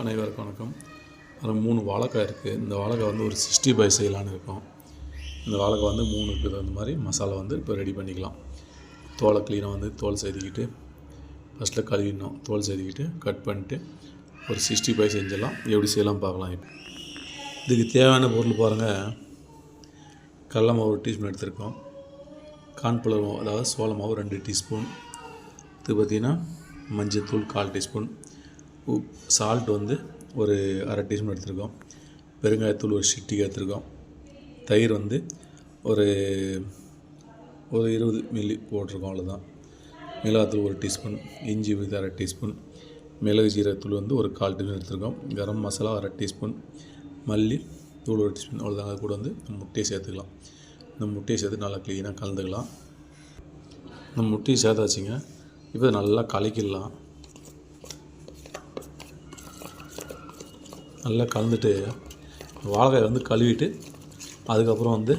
அனைவருக்கும் வணக்கம். அதில் மூணு வாழைக்காய் இருக்குது இந்த வாழைக்காய் வந்து ஒரு சிக்ஸ்டி பை செய்யலான்னு இருக்கும். இந்த வாழைக்காய் வந்து மூணுக்கு தகுந்த மாதிரி மசாலா வந்து இப்போ ரெடி பண்ணிக்கலாம். தோலை க்ளீனாக வந்து தோல் செதுக்கிட்டு ஃபஸ்ட்டில் கழுவிடணும். தோல் செதுக்கிட்டு கட் பண்ணிட்டு ஒரு சிக்ஸ்டி பை செஞ்சிடலாம். எப்படி செய்யலாம் பார்க்கலாம் இப்போ. இதுக்கு தேவையான பொருள் பாருங்கள் கடல மாவு ஒரு டீஸ்பூன் எடுத்திருக்கோம். கான்ஃப்ளவர் மாவு அதாவது சோள மாவு ரெண்டு டீஸ்பூன். இது பார்த்திங்கன்னா மஞ்சள் தூள் கால் டீஸ்பூன். சால்ட் வந்து ஒரு அரை டீஸ்பூன் எடுத்துருக்கோம். பெருங்காயத்தூள் ஒரு சிட்டிக்கு எடுத்துருக்கோம். தயிர் வந்து ஒரு ஒரு இருபது மில்லி போட்டிருக்கோம் அவ்வளோதான் மிளகாத்தூள் ஒரு டீஸ்பூன் இஞ்சி விழுது அரை டீஸ்பூன் மிளகு ஜீரகத்தூள் வந்து ஒரு கால் டீஸ்பூன் எடுத்துருக்கோம். கரம் மசாலா அரை டீஸ்பூன் மல்லி தூள் ஒரு டீஸ்பூன் அவ்வளோதாங்க கூட வந்து முட்டையை சேர்த்துக்கலாம். இந்த முட்டையை சேர்த்து நல்லா க்ளீனாக கலந்துக்கலாம். இந்த முட்டையை சேர்த்தாச்சுங்க. இப்போ நல்லா கலக்கிடலாம். நல்லா கலந்துட்டு வாழைக்காய் வந்து கழுவிட்டு அதுக்கப்புறம் வந்து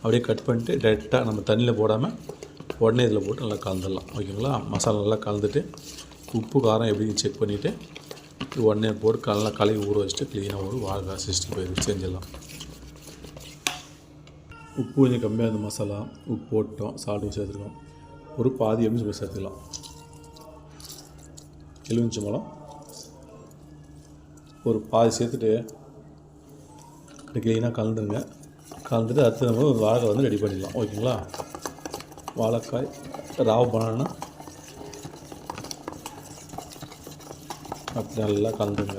அப்படியே கட் பண்ணிட்டு டேரெக்டாக நம்ம தண்ணியில் போடாமல் உடனே இதில் போட்டு நல்லா கலந்துடலாம். ஓகேங்களா மசாலா நல்லா கலந்துட்டு உப்பு காரம் எப்படின்னு செக் பண்ணிவிட்டு உடனே போட்டு நல்லா கழுவி ஊற வச்சுட்டு க்ளீனாக ஒரு வாழைக்காய் சிக்ஸ்டி ஃபைவ் செஞ்சிடலாம். உப்பு கொஞ்சம் கம்மியாக இருந்த மசாலா உப்பு போட்டோம் சால்ட்டும் சேர்த்துருக்கோம். ஒரு பாதி எலுமிச்சம்பழம் சேர்த்துக்கலாம். எலுமிச்சம்பழம் ஒரு பாதி சேர்த்துட்டு இப்படி க்ளீனாக கலந்துருங்க. கலந்துட்டு அடுத்து நம்ம ஒரு வாழைக்காய் வந்து ரெடி பண்ணிடலாம். ஓகேங்களா? வாழைக்காய் ராவ் பனானா அப்படி நல்லா கலந்துங்க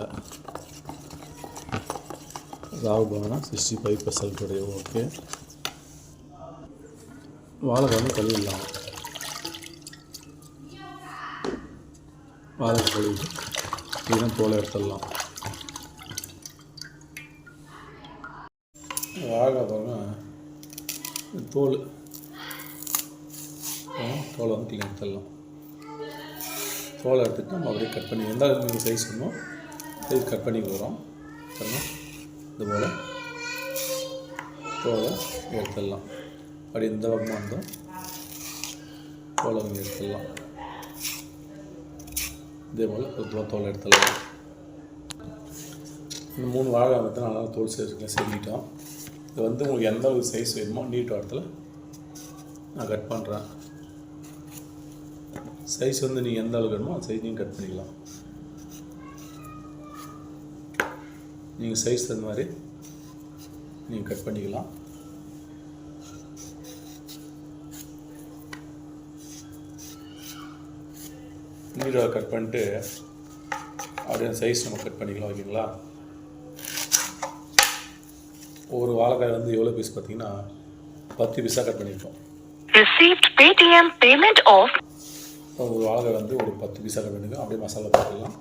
raw banana sixty five percent உடைய ஓகே வாழைக்காய் வந்து கழுவிடலாம். வாழைக்காய் கழுவிட்டு இதெல்லாம் தோலை எடுத்துடலாம். ஆக பாருங்க தோல். தோலை வந்து கிளீன் எடுத்துடலாம். தோலை எடுத்துட்டு நம்ம அப்படியே கட் பண்ணி எந்த அளவுக்கு சைஸ் பண்ணோம் சைஸ் கட் பண்ணி போகிறோம் பாருங்க இது போல். தோலை எடுத்துடலாம். அப்படி இந்த பக்கமாக இருந்தோம். தோலை வந்து எடுத்துடலாம். இதே போல் பொதுவாக தோலை எடுத்துடலாம். இந்த மூணு வாழை வந்து நல்லா தோல் சேர்த்துக்கலாம் செஞ்சிட்டோம். இது வந்து உங்களுக்கு எந்த ஒரு சைஸ் வேணுமோ நீட் இடத்துல நான் கட் பண்ணுறேன் சைஸ் வந்து நீங்கள் எந்த அளவுக்கு வேணுமோ அந்த சைஸ் நீங்கள் கட் பண்ணிக்கலாம். நீங்கள் சைஸ் தகுந்த மாதிரி நீங்கள் கட் பண்ணிக்கலாம். நீரை கட் பண்ணிட்டு அப்படியே சைஸ் நம்ம கட் பண்ணிக்கலாம் ஓகேங்களா? ஒரு வாழைக்காய் வந்து எவ்வளோ பீஸ் பார்த்தீங்கன்னா பத்து பீஸாக கட் பண்ணியிருக்கோம். Received Paytm payment of ஒரு வாழைக்காய் வந்து ஒரு பத்து பீஸாக கட் பண்ணிக்கலாம் அப்படியே மசாலா போட்டுடலாம்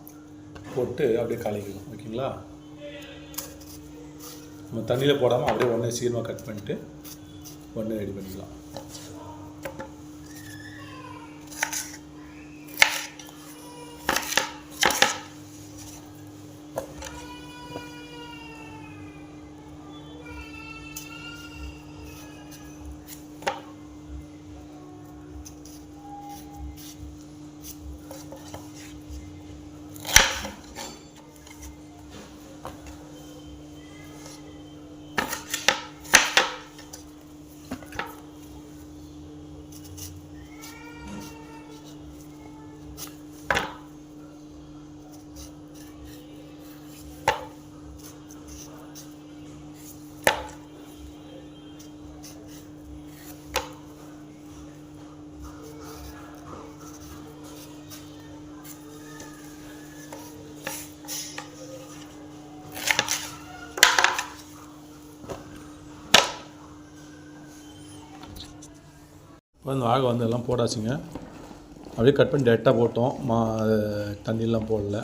போட்டு அப்படியே கலக்கிக்கலாம் ஓகேங்களா? நம்ம தண்ணியில் போடாமல் அப்படியே ஒன்றே சீக்கிரமாக கட் பண்ணிட்டு ஒன்றே ரெடி பண்ணிக்கலாம். இப்போ ஆக வந்து எல்லாம் போடாச்சுங்க. அப்படியே கட் பண்ணி டேரெக்டாக போட்டோம். மா தண்ணியெலாம் போடல.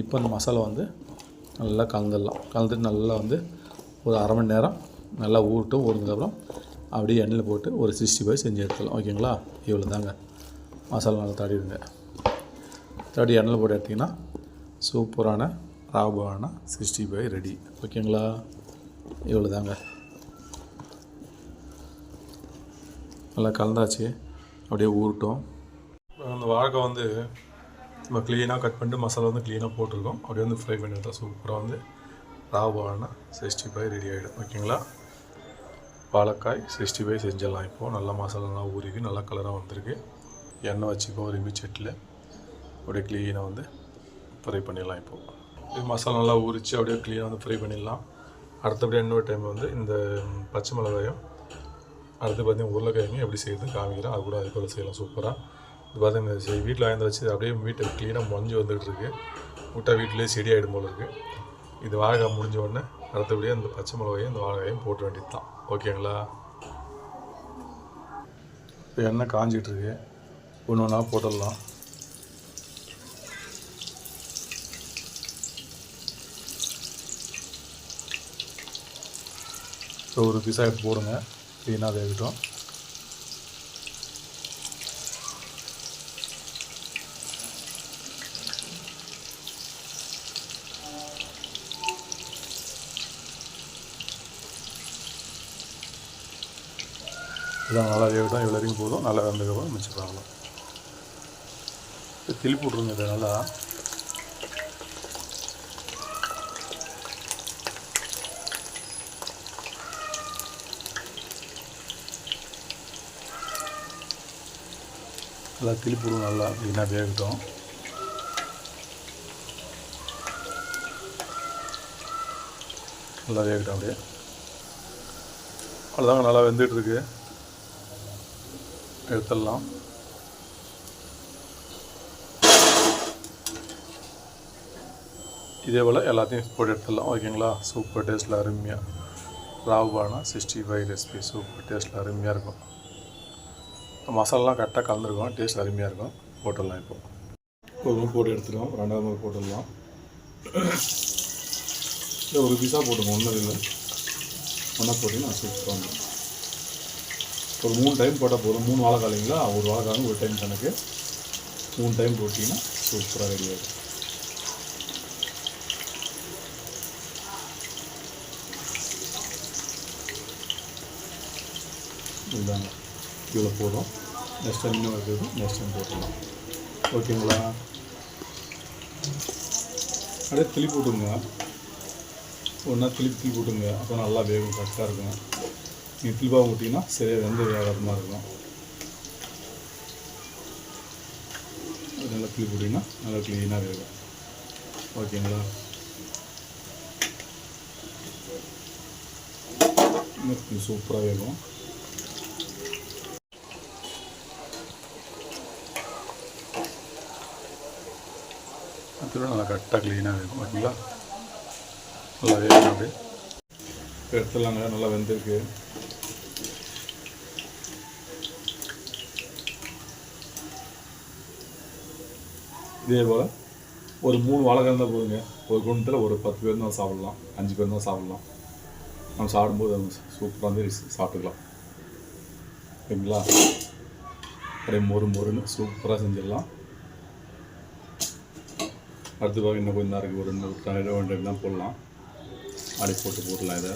இப்போ அந்த மசாலா வந்து நல்லா கலந்துடலாம். கலந்துட்டு நல்லா வந்து ஒரு அரை மணி நேரம் நல்லா ஊறட்டும் ஊறினதுக்கப்புறம் அப்படியே எண்ணெயில் போட்டு ஒரு சிக்ஸ்டி ஃபைவ் செஞ்சு எடுத்துடலாம். ஓகேங்களா? இவ்வளோ தாங்க மசாலா நல்லா தடவிடுங்க. தடவி எண்ணெயில் போட்டு எடுத்திங்கன்னா சூப்பரான ராபான சிக்ஸ்டி ஃபைவ் ரெடி. ஓகேங்களா? இவ்வளோ தாங்க நல்லா கலந்தாச்சு. அப்படியே ஊறட்டும். அந்த வாழைக்காய் வந்து நம்ம க்ளீனாக கட் பண்ணிட்டு மசாலா வந்து க்ளீனாக போட்டிருக்கோம். அப்படியே வந்து ஃப்ரை பண்ணிட்டு சூப்பராக வந்து ராவான சிக்ஸ்டி ஃபைவ் ரெடி ஆகிடும் ஓகேங்களா வாழைக்காய் சிக்ஸ்டி ஃபைவ் செஞ்சிடலாம். இப்போது நல்லா மசாலாலாம் ஊறிக்கு நல்லா கலராக வந்திருக்கு. எண்ணெய் வச்சுக்கோ ஒரு செட்டில் அப்படியே க்ளீனாக வந்து ஃப்ரை பண்ணிடலாம் இப்போது இது மசாலா நல்லா ஊறிச்சு அப்படியே க்ளீனாக வந்து ஃப்ரை பண்ணிடலாம். அடுத்தபடியாக இன்னொரு டைம் வந்து இந்த பச்சை மிளகாயும் அடுத்து பார்த்தீங்கன்னா உருளைக்கிழங்கு எப்படி செய்யுது காமிக்கிறேன். அது கூட அது போல் செய்யலாம். சூப்பராக இது பார்த்திங்கன்னா சரி வீட்டில் வாங்கி வச்சு அப்படியே வீட்டை க்ளீனாக முளைஞ்சி வந்துகிட்டு இருக்கு. விட்டா வீட்டிலேயே செடி ஆகிடும் போல இருக்குது இது வாழைக்காய் முடிஞ்ச உடனே அடுத்தபடியாக இந்த பச்சை மிளகாயும் இந்த வாழைக்காயும் போட்ட வேண்டியது தான் ஓகேங்களா இப்போ எண்ணெய் காஞ்சிகிட்டு இருக்கு. ஒன்று ஒன்றா போட்டுடலாம். ஸோ ஒரு பீஸாக எடுத்து போடுங்க. க்ளீனாக வேகட்டும் இதான் நல்லா வேகட்டும் இவ்வளோ வரைக்கும் போதும். நல்லா வெந்ததுக்கப்புறம் மிச்சம் திருப்பி விட்ருங்க இதை நல்லா. நல்லா திருப்பி விடுவோம் நல்லா அப்படின்னா வேகட்டும். நல்லா வேகட்டும் அப்படியே. அவ்வளோதாங்க நல்லா வெந்துட்டுருக்கு எடுத்துடலாம். இதே போல் எல்லாத்தையும் போட்டு எடுத்துடலாம். ஓகேங்களா? சூப்பர் டேஸ்ட்டில் அருமையாக raw banana sixty five recipe. Super டேஸ்ட்டில் அருமையாக இருக்கும். மசாலாலாம் கரெக்டாக கலந்துருக்கும் டேஸ்ட் அருமையாக இருக்கும். போட்டுடலாம் இப்போ. ஒரு மூணு போட்டு எடுத்துருவோம் ரெண்டாவது மூணு போட்டுடலாம். இல்லை ஒரு பீஸாக போட்டுக்கோங்க ஒன்றும் இல்லை. ஒன்றா போட்டிங்கன்னா சூப்பராக வந்துடும் ஒரு மூணு டைம் போட்டால் போதும். மூணு வாழைக்காய் ஒரு வாழைக்காய் ஒரு டைம் கணக்கு. மூணு டைம் போட்டிங்கன்னா சூப்பராக ரெடி ஆகிடும் இதுதாங்க இவ்வளோ போடும் நெக்ஸ்ட் டைம் இன்னும் இருக்குது நெக்ஸ்ட் டைம் போட்டுடலாம் ஓகேங்களா அப்படியே திருப்பி விட்டுங்க ஒன்றா திருப்பி திருப்பி விட்டுங்க அப்போ நல்லா வேகும் கரெக்டாக இருக்கும். நீங்கள் திருப்பாக விட்டிங்கன்னா சரியாக வெந்து வேகாத மாதிரி இருக்கும். நல்லா திருப்பி விட்டிங்கன்னா நல்லா க்ளீனாக வேகும். ஓகேங்களா இன்னும் சூப்பராக வேகும். அதோட நல்லா கரெக்டாக க்ளீனாக இருக்கும் ஓகேங்களா நல்லா வேகணும் அப்படியே எடுத்துடலாங்க நல்லா வெந்திருக்கு இதே போல் ஒரு மூணு வாழைக்காய் இருந்தால் போதுங்க ஒரு குண்டத்தில் ஒரு பத்து பேர் தான் சாப்பிட்லாம் அஞ்சு பேர் தான் சாப்பிட்லாம் நம்ம சாப்பிடும்போது அது சூப்பராக வந்து சாப்பிட்டுக்கலாம் ஓகேங்களா அப்படியே மொறு மொறுன்னு சூப்பராக செஞ்சிடலாம் அடுத்து பார்க்க இன்னும் கொஞ்சம் நேரம் இருக்குது ஒரு ரெண்டு ரெண்டு ரெண்டு ரெண்டு தான் போடலாம். அடி போட்டு போடலாம் இதை.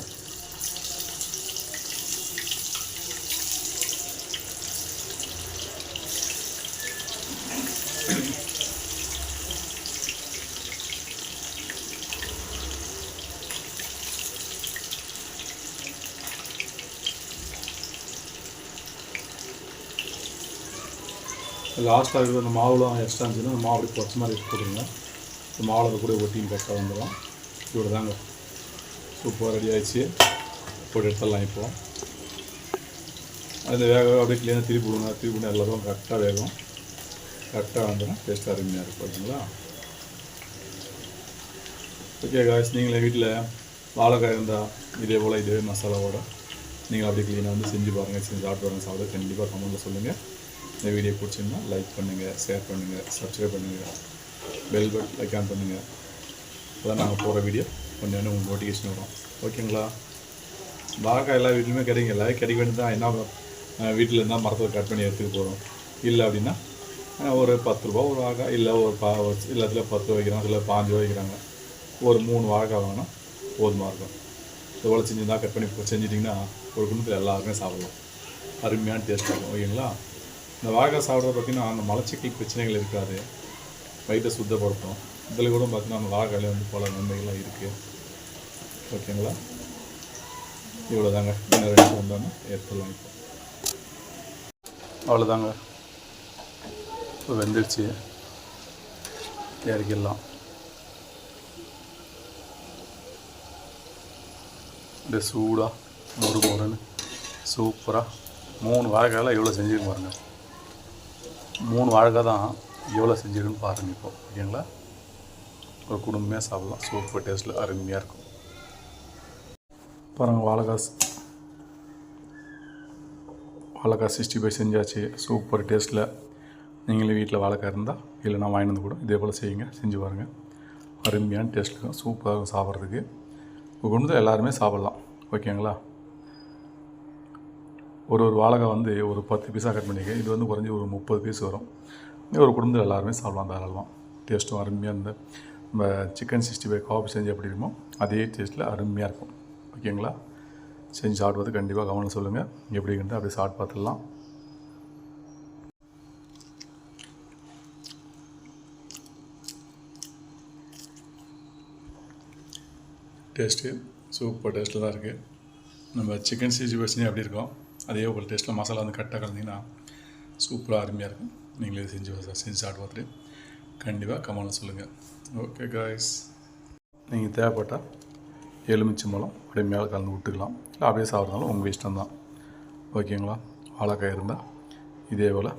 லாஸ்ட்டாக இருக்கிற அந்த மாவுலாம் எக்ஸ்ட்ரா இருந்துச்சுன்னா அந்த மாவு அப்படி பச்சை மாதிரி போட்டுருங்க. இந்த மாவில் கூட ஒட்டியும் கரெக்டாக வந்துடும் இவ்வளோ தாங்க சூப்பராக ரெடி ஆகிடுச்சு போட்டு எடுத்துடலாம் இப்போ. அது வேக அப்படியே க்ளீனாக திருப்பி விடுங்க திருப்பி விட எல்லாரும் கரெக்டாக வேகும். கரெக்டாக வந்துடும் டேஸ்ட்டாக அருமையாக இருக்கும் ஓகேங்களா ஓகே காய்ஸ் நீங்களே வீட்டில் வாழைக்காய் இருந்தால் இதே போல் இதே மசாலாவோட நீங்கள் அப்படியே க்ளீனாக வந்து செஞ்சு பாருங்கள் செஞ்சு சாப்பிட்டு பாருங்கள் சாப்பிட கண்டிப்பாக கமெண்ட்டில் சொல்லுங்கள் இந்த வீடியோ பிடிச்சிருந்தா லைக் பண்ணுங்கள் ஷேர் பண்ணுங்கள் சப்ஸ்கிரைப் பண்ணுங்கள் பெல் பட் ஐக்கான் பண்ணுங்கள் அதான் நாங்கள் போகிற வீடியோ கொஞ்சம் உங்களுக்கு நோட்டிஃபிகேஷன் வரும். ஓகேங்களா வாழைக்காய் எல்லா வீட்லையுமே கிடைக்கல. கிடைக்க வேண்டியது தான் என்ன வீட்டில் இருந்தால் மரத்தை கட் பண்ணி எடுத்துக்க போகிறோம் இல்லை அப்படின்னா ஒரு பத்து ரூபா ஒரு வாழைக்காய் இல்லை ஒரு பா ஒரு- எல்லாத்துல பத்து ரூபா வைக்கிறாங்க இல்லை பாஞ்சு ரூபா வைக்கிறாங்க. ஒரு மூணு வாழைக்காய் வாங்கினா போதுமாக இருக்கும். எவ்வளோ செஞ்சுருந்தா கட் பண்ணி செஞ்சிட்டிங்கன்னா ஒரு குடும்பத்தில் எல்லாருமே சாப்பிடலாம். அருமையான டேஸ்ட்டாக இருக்கும் ஓகேங்களா? இந்த வாழைக்காய் சாப்பிட்றது பார்த்திங்கன்னா அந்த மலச்சிக்கல் பிரச்சனைகள் இருக்காது. வயிற்றை சுத்தப்படுத்தும் இதில் கூட பார்த்தீங்கன்னா நம்ம வாழைக்காயில வந்து பல நன்மைகள்லாம் இருக்குது ஓகேங்களா? இவ்வளோ தாங்க இன்னும் ரெண்டு வந்தோன்னே ஏற்படலாம் இப்போ. அவ்வளோதாங்க. இப்போ வெந்துடுச்சு இறக்கிடலாம். இந்த சூடாக மொறு மொறுன்னு சூப்பராக மூணு வாழைக்காயெல்லாம் எவ்வளோ செஞ்சுருக்கு பாருங்கள் மூணு வாழைக்காய் தான் எவ்வளோ செஞ்சிருக்குன்னு பாருங்கள் இப்போ ஓகேங்களா? ஒரு குடும்பமே சாப்பிடலாம். சூப்பர் டேஸ்ட்டில் அருமையாக இருக்கும். பாருங்கள் வாழைக்காசு வாழைக்காய் சிக்ஸ்டி ஃபைவ் செஞ்சாச்சு. சூப்பர் டேஸ்ட்டில் நீங்களே வீட்டில் வாழைக்காய் இருந்தால் இல்லை நான் வாங்கிட்டு வந்து கூட இதே போல் செய்யுங்க செஞ்சு பாருங்கள் அருமையான டேஸ்ட் இருக்கும். சூப்பராக இருக்கும் சாப்பிட்றதுக்கு. கொண்டு வந்து எல்லாருமே சாப்பிட்லாம் ஓகேங்களா? ஒரு ஒரு வாழைக்காய் வந்து ஒரு பத்து பீஸாக கட் பண்ணிக்க இது வந்து குறைஞ்சி ஒரு முப்பது பீஸ் வரும். ஒரு குடும்பத்தில் எல்லாருமே சாப்பிடலாம் தாராளமாக டேஸ்ட்டும் அருமையாக இருந்த நம்ம சிக்கன் சிக்ஸ்டி ஃபைவ் காஃபி செஞ்சு எப்படி இருக்குமோ அதே டேஸ்ட்டில் அருமையாக இருக்கும். ஓகேங்களா செஞ்சு சாப்பிடுவது கண்டிப்பாக கவனம் சொல்லுங்கள் எப்படிங்கிறது அப்படியே சாப்பிட்டு பார்த்துடலாம். டேஸ்ட்டு சூப்பர் டேஸ்ட்டில் தான் இருக்குது நம்ம சிக்கன் சிக்ஸ்டி ஃபைவ் செஞ்சு எப்படி இருக்கும்? அதே ஒரு டேஸ்ட்டில் மசாலா வந்து கரெக்டாக கலந்தீங்கன்னா சூப்பராக அருமையாக இருக்கும். நீங்களே செஞ்சு செஞ்சு சாப்பிட்டு பார்த்துட்டு கண்டிப்பாக கமெண்ட்டில் சொல்லுங்கள் ஓகே காய்ஸ் நீங்கள் தேவைப்பட்டால் எலுமிச்சம்பழம் அப்படியே மேலே கலந்து விட்டுக்கலாம். இல்லை அப்படியே சாப்பிட்றதாலும் உங்கள் இஷ்டம் தான் ஓகேங்களா வாழைக்காய் இருந்தால் இதே போல்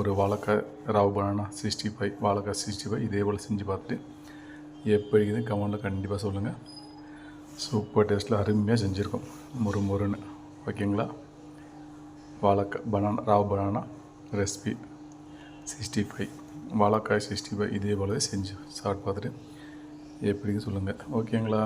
ஒரு வாழைக்காய் ரவ் பனானா சிக்ஸ்டி ஃபைவ் வாழைக்காய் சிக்ஸ்டி ஃபைவ் இதே போல் செஞ்சு பார்த்துட்டு எப்படி இருக்குது கமெண்டில் கண்டிப்பாக சொல்லுங்கள் சூப்பர் டேஸ்ட்டில் அருமையாக செஞ்சுருக்கோம். மொறு மொறுன்னு. ஓகேங்களா வாழைக்காய் banana raw banana recipe sixty five வாழைக்காய் சிக்ஸ்டி ஃபைவ் இதே போலவே செஞ்சு சாப்பிட்டு பார்த்துட்டு எப்படின்னு சொல்லுங்கள் ஓகேங்களா?